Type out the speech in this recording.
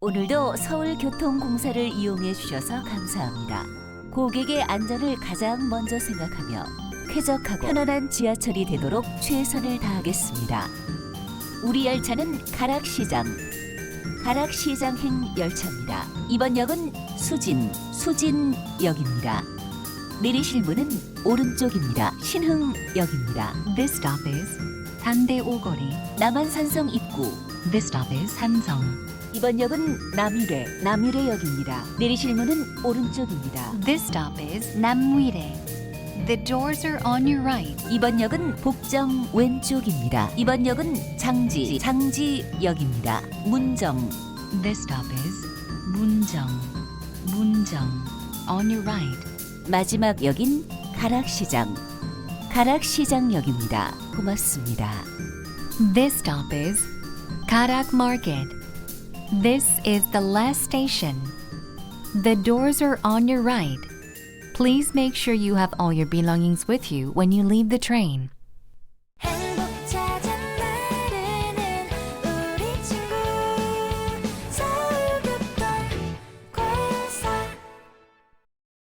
오늘도 서울교통공사를 이용해 주셔서 감사합니다. 고객의 안전을 가장 먼저 생각하며 쾌적하고 편안한 지하철이 되도록 최선을 다하겠습니다. 우리 열차는 가락시장, 가락시장행 열차입니다. 이번 역은 수진, 수진역입니다. 내리실 문은 오른쪽입니다. 신흥역입니다. This stop is Tande Ogori. 남한산성 입구, This stop is Hansong. 이번 역은 남유래, 남유래역입니다. 내리실 문은 오른쪽입니다. This stop is Namuire. The doors are on your right. 이번 역은 복정 왼쪽입니다. 이번 역은 장지, 장지역입니다. 문정, This stop is Munjong. Munjong. On your right. 마지막 역인 가락시장, 가락시장역입니다. 고맙습니다. This stop is Karak Market. This is the last station. The doors are on your right. Please make sure you have all your belongings with you when you leave the train.